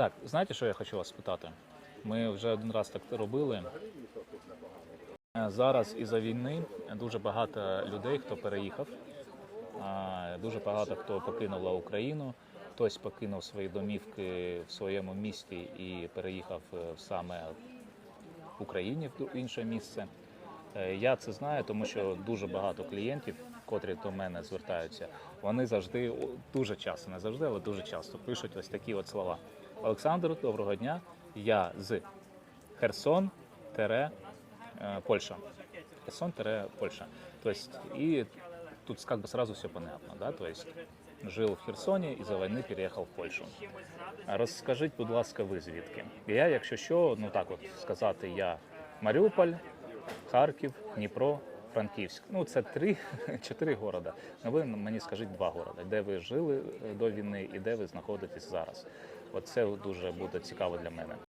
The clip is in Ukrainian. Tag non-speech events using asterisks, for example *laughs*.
Так, знаєте, що я хочу вас спитати? Ми вже один раз так робили. Е, Зараз із-за війни дуже багато людей, хто переїхав, дуже багато хто покинула Україну, хтось покинув свої домівки в своєму місті і переїхав е, саме в Україні в інше місце. Е, Я це знаю, тому що дуже багато клієнтів, котрі до мене звертаються, вони завжди дуже часто, не завжди, але дуже часто пишуть ось такі от слова. Олександр, доброго дня. Я з Херсон, тере, э, Польша. Херсон, тере, Польша. То есть, и тут как бы сразу все понятно, да, то есть жил в Херсоні і за війни переїхав в Польщу. Розкажіть, будь ласка, ви звідки? Я, якщо що, ну так от сказати, я Маріуполь, Харків, Дніпро, Франківськ. Ну, це три, *laughs* чотири города. Ви мені скажіть два города, де ви жили е, до війни і де ви знаходитесь зараз. Оце дуже буде цікаво для мене.